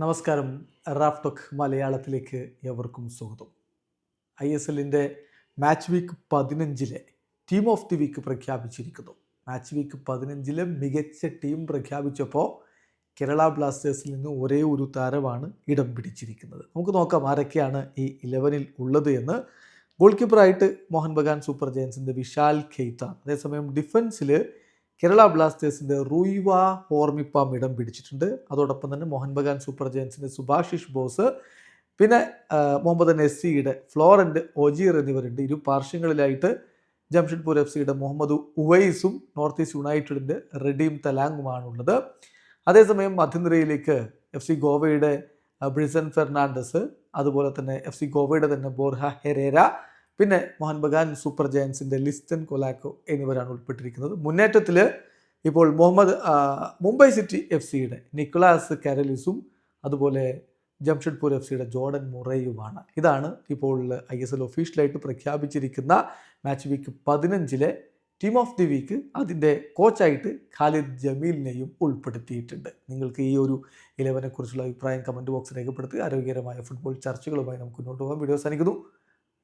നമസ്കാരം. Raf talk മലയാളത്തിലേക്ക് എവർക്കും സ്വാഗതം. ഐ എസ് എല്ലിന്റെ മാച്ച് വീക്ക് പതിനഞ്ചിലെ ടീം ഓഫ് ദി വീക്ക് പ്രഖ്യാപിച്ചിരിക്കുന്നു. മാച്ച് വീക്ക് പതിനഞ്ചിലെ മികച്ച ടീം പ്രഖ്യാപിച്ചപ്പോൾ കേരള ബ്ലാസ്റ്റേഴ്സിൽ നിന്ന് ഒരേ ഒരു താരമാണ് ഇടം പിടിച്ചിരിക്കുന്നത്. നമുക്ക് നോക്കാം ആരൊക്കെയാണ് ഈ ഇലവനിൽ ഉള്ളത് എന്ന്. ഗോൾ കീപ്പറായിട്ട് മോഹൻ ബഗാൻ സൂപ്പർ ജയൻസിന്റെ വിശാൽ ഖെയ്ത്ത അതേസമയം ഡിഫൻസിൽ കേരള ബ്ലാസ്റ്റേഴ്സിന്റെ റൂയിവ ഹോർമിപ്പാം ഇടം പിടിച്ചിട്ടുണ്ട്. അതോടൊപ്പം തന്നെ മോഹൻ ബഗാൻ സൂപ്പർ ജയൻസിന്റെ സുഭാഷിഷ് ബോസ് പിന്നെ മുഹമ്മദ് നെസ്സിയുടെ ഫ്ലോറന്റ് ഒജീർ എന്നിവരുണ്ട്. ഇരു പാർശ്വങ്ങളിലായിട്ട് ജംഷഡ്പൂർ എഫ് സിയുടെ മുഹമ്മദ് ഉവൈസും നോർത്ത് ഈസ്റ്റ് യുണൈറ്റഡിന്റെ റെഡീം തലാങ്ങുമാണുള്ളത്. അതേസമയം മധ്യനിരയിലേക്ക് എഫ് സി ഗോവയുടെ ബ്രിസൻ ഫെർണാണ്ടസ് അതുപോലെ തന്നെ എഫ് സി ഗോവയുടെ തന്നെ ബോർഹ ഹെരേര പിന്നെ മോഹൻ ബഗാൻ സൂപ്പർ ജയൻസിന്റെ ലിസ്റ്റൻ കൊലാക്കോ എന്നിവരാണ് ഉൾപ്പെട്ടിരിക്കുന്നത്. മുന്നേറ്റത്തിൽ ഇപ്പോൾ മുഹമ്മദ് മുംബൈ സിറ്റി എഫ് സിയുടെ നിക്ലാസ് കാരലിസും അതുപോലെ ജംഷഡ്പൂർ എഫ് സിയുടെ ജോർഡൻ മുറയുമാണ്. ഇതാണ് ഇപ്പോൾ ഐ എസ് എൽ ഒഫീഷ്യലായിട്ട് പ്രഖ്യാപിച്ചിരിക്കുന്ന മാച്ച് വീക്ക് പതിനഞ്ചിലെ ടീം ഓഫ് ദി വീക്ക് അതിന്റെ കോച്ചായിട്ട് ഖാലിദ് ജമീലിനെയും ഉൾപ്പെടുത്തിയിട്ടുണ്ട്. നിങ്ങൾക്ക് ഈ ഒരു ഇലവനെക്കുറിച്ചുള്ള അഭിപ്രായം കമന്റ് ബോക്സ് രേഖപ്പെടുത്തുക. ആരോഗ്യകരമായ ഫുട്ബോൾ ചർച്ചകളുമായി നമുക്ക് മുന്നോട്ട് പോകാം. വീഡിയോ അവസാനിക്കുന്നു.